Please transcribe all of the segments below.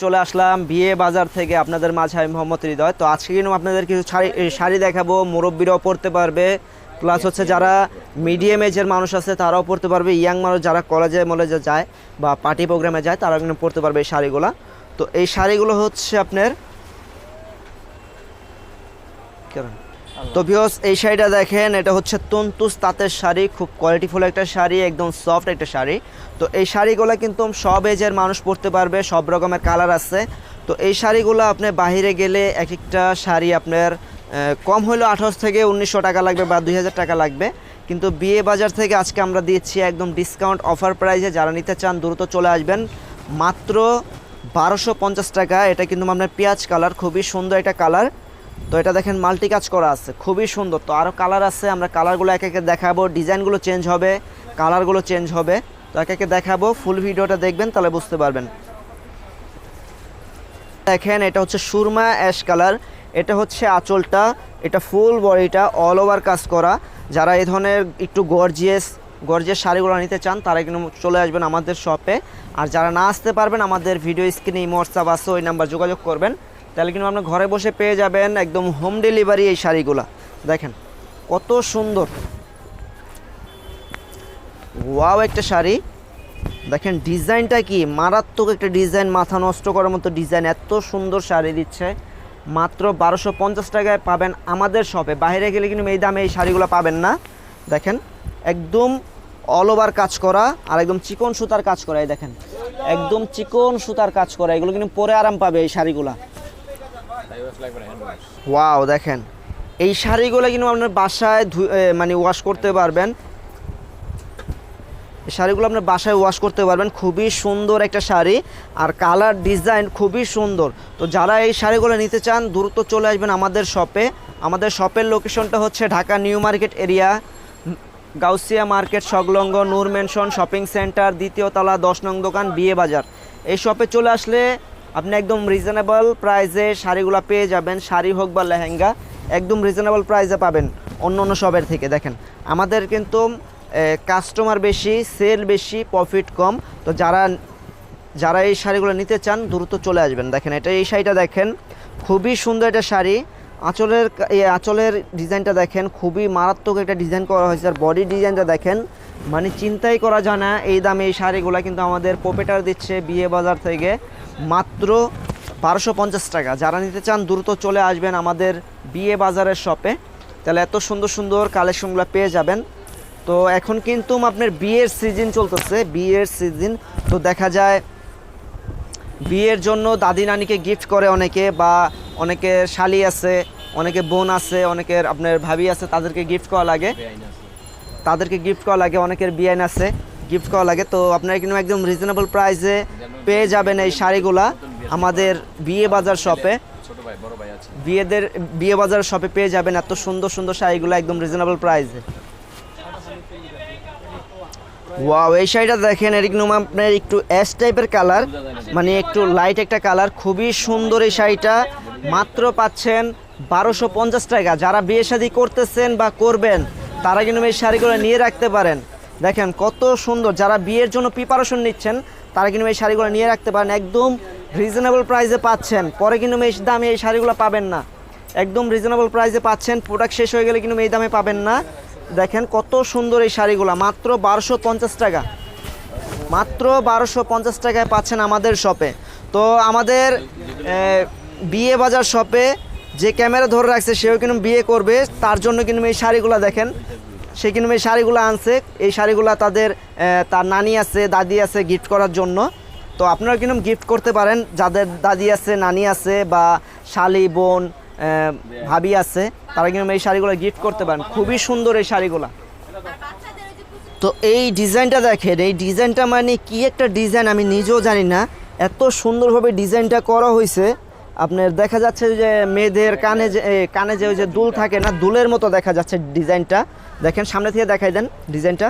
চলে আসলাম বিয়ে বাজার থেকে আপনাদের মাঝে আমি মোহাম্মদ হৃদয়। তো আজকে কিন্তু আপনাদের কিছু শাড়ি দেখাবো, মুরব্বীরাও পরতে পারবে। প্লাস হচ্ছে যারা মিডিয়াম এজের মানুষ আছে, তারাও পড়তে পারবে। ইয়াং মানুষ যারা কলেজে মলেজে যায় বা পার্টি প্রোগ্রামে যায়, তারাও কিন্তু পড়তে পারবে এই শাড়িগুলো। তো এই শাড়িগুলো হচ্ছে আপনার কেমন? তো ভিউস এই শাড়িটা দেখেন, এটা হচ্ছে তন্তুস তাঁতের শাড়ি, খুব কোয়ালিটিফুল একটা শাড়ি, একদম সফট একটা শাড়ি। তো এই শাড়িগুলো কিন্তু সব এজের মানুষ পরতে পারবে, সব রকমের কালার আছে। তো এই শাড়িগুলো আপনি বাইরে গেলে এক একটা শাড়ি আপনার কম হলেও আঠারোশো থেকে উনিশশো টাকা লাগবে বা দুই হাজার টাকা লাগবে। কিন্তু বিয়ে বাজার থেকে আজকে আমরা দিচ্ছি একদম ডিসকাউন্ট অফার প্রাইসে যারা নিতে চান, দ্রুত চলে আসবেন। মাত্র বারোশো পঞ্চাশ টাকা। এটা কিন্তু আপনার পেঁয়াজ কালার খুবই সুন্দর একটা কালার তো এটা দেখেন মাল্টি কাজ করা আছে, খুবই সুন্দর। তো আরও কালার আছে, আমরা কালারগুলো এক একে দেখাবো। ডিজাইনগুলো চেঞ্জ হবে কালারগুলো চেঞ্জ হবে। তো এক একে দেখাবো ফুল ভিডিওটা দেখবেন, তাহলে বুঝতে পারবেন। দেখেন, এটা হচ্ছে সুরমা অ্যাশ কালার এটা হচ্ছে আঁচলটা, এটা ফুল বডিটা অল ওভার কাজ করা। যারা এই ধরনের একটু গর্জিয়াস গর্জিয়াস শাড়িগুলো নিতে চান, তারা কিন্তু চলে আসবেন আমাদের শপে আর যারা না আসতে পারবেন, আমাদের ভিডিও স্ক্রিনে হোয়াটসঅ্যাপ আছে, ওই নাম্বার যোগাযোগ করবেন। তাহলে কিন্তু আপনার ঘরে বসে পেয়ে যাবেন একদম হোম ডেলিভারি এই শাড়িগুলো। দেখেন, কত সুন্দর। ওয়াও একটা শাড়ি। দেখেন, ডিজাইনটা কি? মারাত্মক একটা ডিজাইন, মাথা নষ্ট করার মতো ডিজাইন। এত সুন্দর শাড়ি দিচ্ছে। মাত্র বারোশো পঞ্চাশ টাকায় পাবেন আমাদের শপে। বাইরে গেলে কিন্তু এই দামে এই শাড়িগুলো পাবেন না। দেখেন, একদম অল ওভার কাজ করা আর একদম চিকন সুতার কাজ করা। এই দেখেন, একদম চিকন সুতার কাজ করা। এগুলো কিন্তু পরে আরাম পাবে এই শাড়িগুলা। ওয়াও দেখেন। এই শাড়িগুলো কিন্তু আপনার বাসায় মানে ওয়াশ করতে পারবেন। এই শাড়িগুলো আপনার বাসায় ওয়াশ করতে পারবেন। খুবই সুন্দর একটা শাড়ি। আর কালার ডিজাইন খুবই সুন্দর। তো যারা এই শাড়িগুলো নিতে চান, দ্রুত চলে আসবেন আমাদের শপে আমাদের শপের লোকেশনটা হচ্ছে Dhaka new market area, Gausia market, সংলগ্ন নূর মেনশন শপিং সেন্টার, দ্বিতীয় তলা, দশ নং দোকান, বিয়ে বাজার। এই শপে চলে আসলে আপনি একদম রিজনেবল প্রাইসে শাড়িগুলো পেয়ে যাবেন, শাড়ি হোক বা লেহেঙ্গা, একদম রিজনেবল প্রাইসে পাবেন অন্য অন্য সবের থেকে। দেখেন, আমাদের কিন্তু কাস্টমার বেশি সেল বেশি প্রফিট কম। তো যারা যারা এই শাড়িগুলো নিতে চান, দ্রুত চলে আসবেন। দেখেন, এটা এই শাড়িটা দেখেন, খুবই সুন্দর একটা শাড়ি। আঁচলের এই আঁচলের ডিজাইনটা দেখেন, খুবই মারাত্মক একটা ডিজাইন করা হয়েছে। আর বডি ডিজাইনটা দেখেন মানে চিন্তাই করা যায় না, এই দামে এই শাড়িগুলো কিন্তু আমাদের পপেটার দিচ্ছে বিয়ে বাজার থেকে। মাত্র বারোশো পঞ্চাশ টাকা। যারা নিতে চান, দ্রুত চলে আসবেন আমাদের বিয়ে বাজারের শপে। তাহলে এত সুন্দর সুন্দর কালেকশনগুলো পেয়ে যাবেন। তো এখন কিন্তু আপনার বিয়ের সিজন চলতেছে, বিয়ের সিজন। তো দেখা যায় বিয়ের জন্য দাদি নানিকে গিফট করে অনেকে বা অনেকে শালি আছে, অনেকে বোন আছে, অনেকের আপনার ভাবি আছে, তাদেরকে গিফট করা লাগে। তাদেরকে গিফট করা লাগে, অনেকের বিয়ান আছে গিফট করা লাগে। তো আপনারা কিন্তু একদম রিজনেবল প্রাইসে পেয়ে যাবেন এই শাড়িগুলা আমাদের বিয়ে বাজার শপে বিয়েদের, বিয়ে বাজার শপে পেয়ে যাবেন এত সুন্দর সুন্দর শাড়িগুলো একদম রিজনেবল প্রাইসে ওয়াও এই শাড়িটা দেখেন এরকম আপনার একটু অ্যাশ টাইপের কালার মানে একটু লাইট একটা কালার খুবই সুন্দর এই শাড়িটা। মাত্র পাচ্ছেন বারোশো পঞ্চাশ টাকা। যারা বিয়ে শাদি করতেছেন বা করবেন, তারা কিন্তু এই শাড়িগুলো নিয়ে রাখতে পারেন। দেখেন কত সুন্দর, যারা বিয়ের জন্য প্রিপারেশন নিচ্ছেন তারা কিন্তু এই শাড়িগুলো নিয়ে রাখতে পারেন, একদম রিজনেবল প্রাইসে পাচ্ছেন। পরে কিন্তু এই দামে এই শাড়িগুলো পাবেন না। একদম রিজনেবল প্রাইসে পাচ্ছেন প্রোডাক্ট শেষ হয়ে গেলে কিন্তু এই দামে পাবেন না। দেখেন কত সুন্দর এই শাড়িগুলো, মাত্র বারোশো পঞ্চাশ টাকা। মাত্র বারোশো পঞ্চাশ টাকায় পাচ্ছেন আমাদের শপে তো আমাদের বিয়ে বাজার শপে যে ক্যামেরা ধরে রাখছে, সেও কিন্তু বিয়ে করবে। তার জন্য কিন্তু এই শাড়িগুলো দেখেন সে কিন্তু এই শাড়িগুলো আনছে। এই শাড়িগুলো তাদের তার নানি আছে, দাদি আছে গিফট করার জন্য। তো আপনারা কিন্তু গিফট করতে পারেন। যাদের দাদি আছে, নানি আছে বা শালি, বোন ভাবি আছে, তারা কিন্তু এই শাড়িগুলো গিফট করতে পারেন। খুবই সুন্দর এই শাড়িগুলো। তো এই ডিজাইনটা দেখেন। এই ডিজাইনটা মানে কি একটা ডিজাইন আমি নিজেও জানি না। এত সুন্দরভাবে ডিজাইনটা করা হয়েছে। আপনার দেখা যাচ্ছে যে মেয়েদের কানে যে কানে যে ওই যে দুল থাকে না, দুলের মতো দেখা যাচ্ছে ডিজাইনটা। দেখেন, সামনে থেকে দেখাই দেন ডিজাইনটা।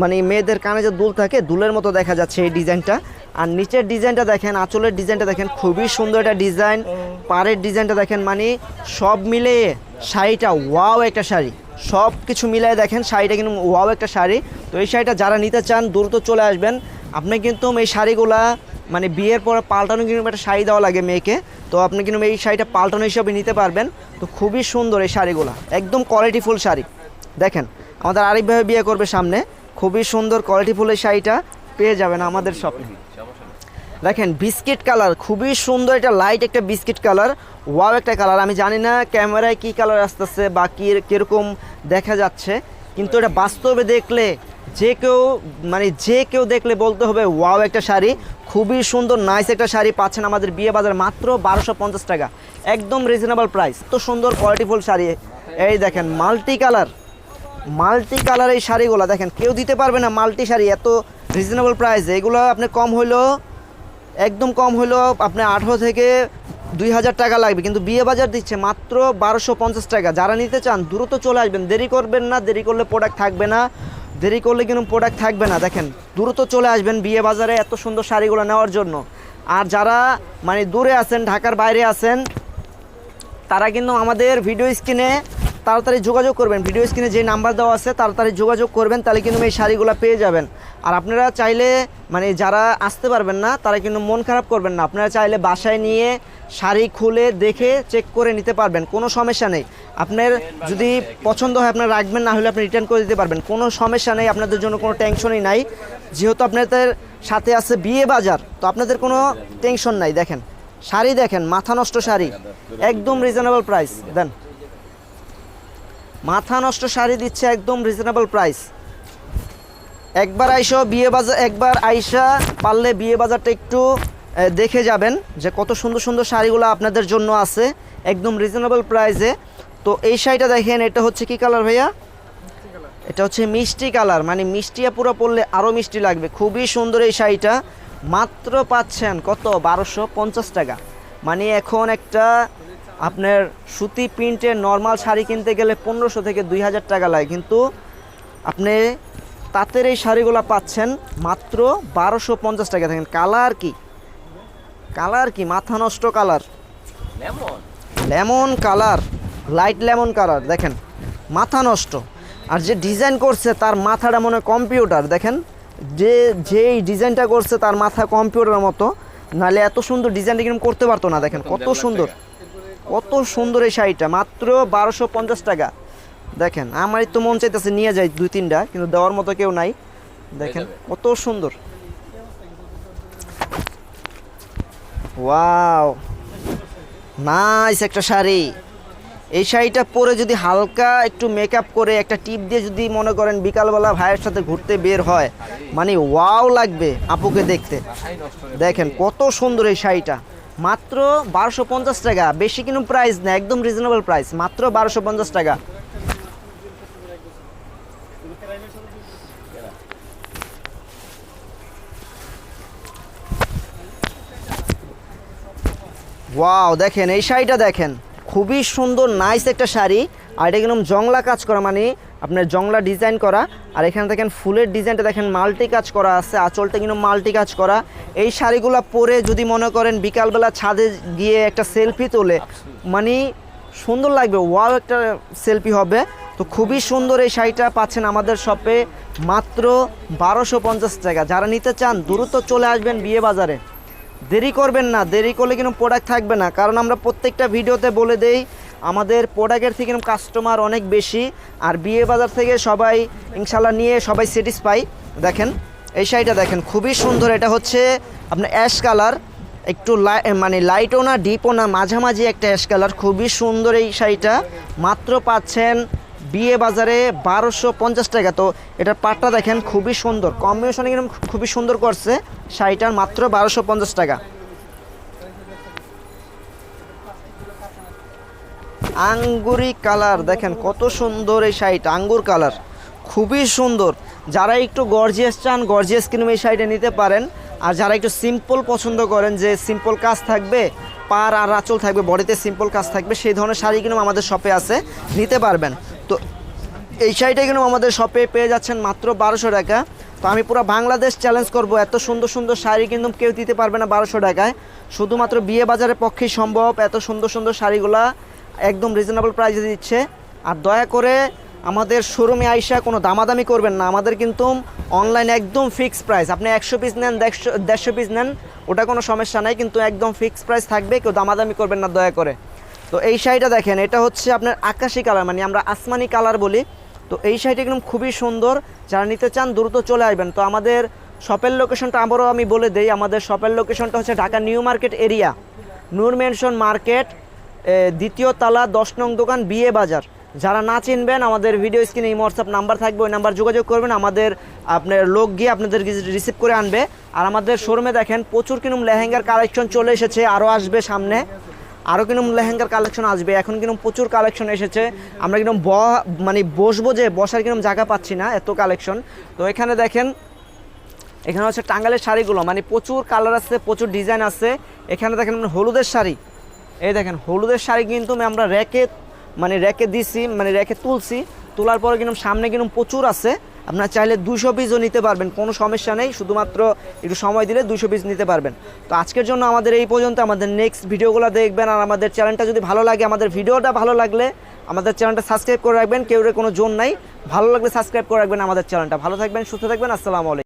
মানে মেয়েদের কানে যে দুল থাকে, দুলের মতো দেখা যাচ্ছে এই ডিজাইনটা। আর নিচের ডিজাইনটা দেখেন, আঁচলের ডিজাইনটা দেখেন, খুবই সুন্দর একটা ডিজাইন। পাড়ের ডিজাইনটা দেখেন মানে সব মিলে শাড়িটা ওয়াও একটা শাড়ি। সব কিছু মিলাই দেখেন, শাড়িটা কিন্তু ওয়াও একটা শাড়ি। তো এই শাড়িটা যারা নিতে চান, দ্রুত চলে আসবেন। আপনি কিন্তু এই শাড়িগুলা মানে বিয়ের পর পাল্টানো কিন্তু একটা শাড়ি দেওয়া লাগে মেয়েকে। তো আপনি কিন্তু এই শাড়িটা পাল্টানো হিসাবে নিতে পারবেন। তো খুবই সুন্দর এই শাড়িগুলো। একদম কোয়ালিটিফুল শাড়ি। দেখেন, আমাদের আরেকভাবে বিয়ে করবে সামনে। খুবই সুন্দর কোয়ালিটিফুল এই শাড়িটা পেয়ে যাবেন আমাদের শপে দেখেন বিস্কিট কালার খুবই সুন্দর এটা লাইট একটা বিস্কিট কালার ওয়াও একটা কালার আমি জানি না ক্যামেরায় কি কালার আসতেছে বা কি কীরকম দেখা যাচ্ছে। কিন্তু এটা বাস্তবে দেখলে যে কেউ মানে যে কেউ দেখলে বলতে হবে, ওয়াও, একটা শাড়ি। খুবই সুন্দর নাইস একটা শাড়ি পাচ্ছেন আমাদের বিয়ে বাজার মাত্র বারোশো পঞ্চাশ টাকা। একদম রিজনেবল প্রাইস তো সুন্দর কোয়ালিটিফুল শাড়ি। এই দেখেন মাল্টি কালার মাল্টি কালার এই শাড়িগুলো, দেখেন, কেউ দিতে পারবে না মাল্টি শাড়ি, এত রিজনেবল প্রাইস এগুলো আপনি কম হইলেও, একদম কম হলো আপনি আঠেরো থেকে দুই হাজার টাকা লাগবে। কিন্তু বিয়ে বাজার দিচ্ছে মাত্র বারোশো পঞ্চাশ টাকা। যারা নিতে চান, দ্রুত চলে আসবেন। দেরি করবেন না, দেরি করলে প্রোডাক্ট থাকবে না। দেরি করলে কিন্তু প্রোডাক্ট থাকবে না, দেখেন। দ্রুত চলে আসবেন বিয়ে বাজারে এত সুন্দর শাড়িগুলো নেওয়ার জন্য। আর যারা মানে দূরে আছেন, ঢাকার বাইরে আছেন, তারা কিন্তু আমাদের ভিডিও স্ক্রিনে তাড়াতাড়ি যোগাযোগ করবেন। ভিডিও স্ক্রিনে যে নাম্বার দেওয়া আছে, তাড়াতাড়ি যোগাযোগ করবেন, তাহলে কিন্তু এই শাড়িগুলো পেয়ে যাবেন। আর আপনারা চাইলে মানে যারা আসতে পারবেন না, তারা কিন্তু মন খারাপ করবেন না। আপনারা চাইলে বাসায় নিয়ে শাড়ি খুলে দেখে চেক করে নিতে পারবেন, কোনো সমস্যা নেই। আপনার যদি পছন্দ হয়, আপনারা রাখবেন, না হলে আপনি রিটার্ন করে দিতে পারবেন। কোনো সমস্যা নেই, আপনাদের জন্য কোনো টেনশনই নাই। যেহেতু আপনাদের সাথে আছে বিয়ে বাজার, তো আপনাদের কোনো টেনশন নাই। দেখেন, শাড়ি দেখেন, মাথা নষ্ট শাড়ি, একদম রিজনেবল প্রাইস দেন। মাথা নষ্ট শাড়ি দিচ্ছে একদম রিজনেবল প্রাইস একবার আইসো, বিয়ে বাজার একবার আইসা পারলে বিয়ে বাজারটা একটু দেখে যাবেন যে কত সুন্দর সুন্দর শাড়িগুলো আপনাদের জন্য আছে, একদম রিজনেবল প্রাইসে তো এই শাড়িটা দেখেন, এটা হচ্ছে কি কালার ভাইয়া? এটা হচ্ছে মিষ্টি কালার মানে মিষ্টিয়া পুরো পরলে আরও মিষ্টি লাগবে। খুবই সুন্দর এই শাড়িটা। মাত্র পাচ্ছেন কত? বারোশো পঞ্চাশ টাকা। মানে এখন একটা আপনার সুতি প্রিন্টের নর্মাল শাড়ি কিনতে গেলে পনেরোশো থেকে দুই হাজার টাকা লাগে। কিন্তু আপনি তাঁতের এই শাড়িগুলো পাচ্ছেন মাত্র বারোশো পঞ্চাশ টাকা। দেখেন কালার কি? কালার কি? মাথা নষ্ট colour lemon? Colour light lemon colour দেখেন মাথা নষ্ট। আর যে ডিজাইন করছে তার মাথাটা মনে হয় কম্পিউটার দেখেন যে যেই ডিজাইনটা করছে তার মাথা কম্পিউটারের মতো। নাহলে এত সুন্দর ডিজাইনটা কীরকম করতে পারতো না দেখেন কত সুন্দর। কত সুন্দর এই শাড়িটা মাত্র বারোশো পঞ্চাশ টাকা। দেখেন আমারই তো মন চাইতেছে নিয়ে যাই দুই তিনটা কিন্তু দেওয়ার মতো কেউ নাই। দেখেন কত সুন্দর। ওয়াও নাইস একটা শাড়ি। এই শাড়িটা পরে যদি হালকা একটু মেকআপ করে একটা টিপ দিয়ে যদি মনে করেন বিকালবেলা ভাইয়ের সাথে ঘুরতে বের হয় মানে ওয়াও লাগবে আপুকে দেখতে। দেখেন কত সুন্দর এই শাড়িটা। মাত্র বারোশো পঞ্চাশ টাকা। বেশি কিন্তু প্রাইস না একদম রিজনেবল প্রাইস মাত্র বারোশো পঞ্চাশ টাকা। ওয়াও দেখেন, এই শাড়িটা দেখেন, খুবই সুন্দর নাইস একটা শাড়ি। আর এটা কিন্তু জংলা কাজ করা মানে আপনার জংলা ডিজাইন করা আর এখানে দেখেন ফুলের ডিজাইনটা দেখেন মাল্টি কাজ করা আছে আঁচলটা কিন্তু মাল্টি কাজ করা। এই শাড়িগুলো পরে যদি মনে করেন বিকালবেলা ছাদে গিয়ে একটা সেলফি তোলে মানে সুন্দর লাগবে ওয়াও একটা সেলফি হবে। তো খুবই সুন্দর এই শাড়িটা পাচ্ছেন আমাদের শপে মাত্র বারোশো পঞ্চাশ টাকা। যারা নিতে চান দ্রুত চলে আসবেন বিয়ে বাজারে। দেরি করবেন না দেরি করলে কিন্তু প্রোডাক্ট থাকবে না। কারণ আমরা প্রত্যেকটা ভিডিওতে বলে দেই আমাদের প্রোডাক্টের থেকে কাস্টমার অনেক বেশি, আর বিয়ে বাজার থেকে সবাই ইনশাল্লাহ নিয়ে সবাই স্যাটিসফাই দেখেন, এই শাড়িটা দেখেন, খুবই সুন্দর। এটা হচ্ছে আপনার অ্যাশ কালার একটু মানে লাইটও না ডিপও না, মাঝামাঝি একটা অ্যাশ কালার খুবই সুন্দর এই শাড়িটা। মাত্র পাচ্ছেন বিয়ে বাজারে বারোশো পঞ্চাশ টাকা। তো এটার পাটটা দেখেন, খুবই সুন্দর। কম্বিনেশনে খুবই সুন্দর করছে, শাড়িটার মাত্র বারোশো পঞ্চাশ টাকা। আঙ্গুরি কালার, দেখেন কত সুন্দর এই শাড়িটা, আঙ্গুর কালার, খুবই সুন্দর। যারা একটু গর্জিয়াস চান গর্জিয়াস কিনুম এই শাড়িটা নিতে পারেন। আর যারা একটু সিম্পল পছন্দ করেন, যে সিম্পল কাজ থাকবে, পার আর আঁচল থাকবে, বডিতে সিম্পল কাজ থাকবে, সেই ধরনের শাড়ি কিন্তু আমাদের শপে আছে, নিতে পারবেন। তো এই শাড়িটা কিন্তু আমাদের শপে পেয়ে যাচ্ছেন মাত্র বারোশো টাকা। তো আমি পুরো বাংলাদেশ চ্যালেঞ্জ করব, এত সুন্দর সুন্দর শাড়ি কিন্তু কেউ দিতে পারবে না বারোশো টাকায়। শুধুমাত্র বিয়ে বাজারের পক্ষেই সম্ভব, এত সুন্দর সুন্দর শাড়িগুলা একদম রিজনেবল প্রাইসে দিচ্ছে। আর দয়া করে আমাদের শোরুমে আইসা কোনো দামাদামি করবেন না। আমাদের কিন্তু অনলাইন একদম ফিক্স প্রাইস আপনি একশো পিস নেন, দেড়শো পিস নেন, ওটা কোনো সমস্যা নাই, কিন্তু একদম ফিক্স প্রাইস থাকবে, কেউ দামাদামি করবেন না দয়া করে। তো এই শাড়িটা দেখেন, এটা হচ্ছে আপনার আকাশি কালার মানে আমরা আসমানি কালার বলি। তো এই শাড়িটা একদম খুবই সুন্দর। যারা নিতে চান, দ্রুত চলে আসবেন। তো আমাদের শপের লোকেশনটা আবারও আমি বলে দেই। আমাদের শপের লোকেশনটা হচ্ছে Dhaka new market area. Nur mansion market. দ্বিতীয় তালা, দশ নং দোকান, বিয়ে বাজার। যারা না চিনবেন, আমাদের ভিডিও স্ক্রিনে এই হোয়াটসঅ্যাপ নাম্বার থাকবে, ওই নাম্বার যোগাযোগ করবেন, আমাদের আপনার লোক গিয়ে আপনাদের রিসিভ করে আনবে। আর আমাদের শোরুমে দেখেন, প্রচুর কিনুম লেহেঙ্গার কালেকশন চলে এসেছে আরও আসবে সামনে। আরও কিনুম লেহেঙ্গার কালেকশন আসবে, এখন কিনুম প্রচুর কালেকশন এসেছে। আমরা কিনুম ব মানে বসবো যে, বসার কিনুম জায়গা পাচ্ছি না, এত কালেকশন তো এখানে দেখেন, এখানে হচ্ছে টাঙ্গালের শাড়িগুলো মানে প্রচুর কালার আছে, প্রচুর ডিজাইন আছে। এখানে দেখেন মানে হলুদের শাড়ি। এই দেখেন, হলুদের শাড়ি কিন্তু আমরা র্যাকে মানে র্যাকে দিছি মানে র্যাকে তুলছি। তোলার পরে কিন্তু সামনে কিন্তু প্রচুর আছে। আপনার চাইলে দুশো পিসও নিতে পারবেন, কোনো সমস্যা নেই। শুধুমাত্র একটু সময় দিলে দুশো পিস নিতে পারবেন। তো আজকের জন্য আমাদের এই পর্যন্ত, আমাদের নেক্সট ভিডিওগুলো দেখবেন। আর আমাদের চ্যানেলটা যদি ভালো লাগে, আমাদের ভিডিওটা ভালো লাগলে আমাদের চ্যানেলটা সাবস্ক্রাইব করে রাখবেন। কেউ কোনো জোন নাই। ভালো লাগলে সাবস্ক্রাইব করে রাখবেন আমাদের চ্যানেলটা ভালো থাকবেন, সুস্থ থাকবেন। আসসালামু আলাইকুম।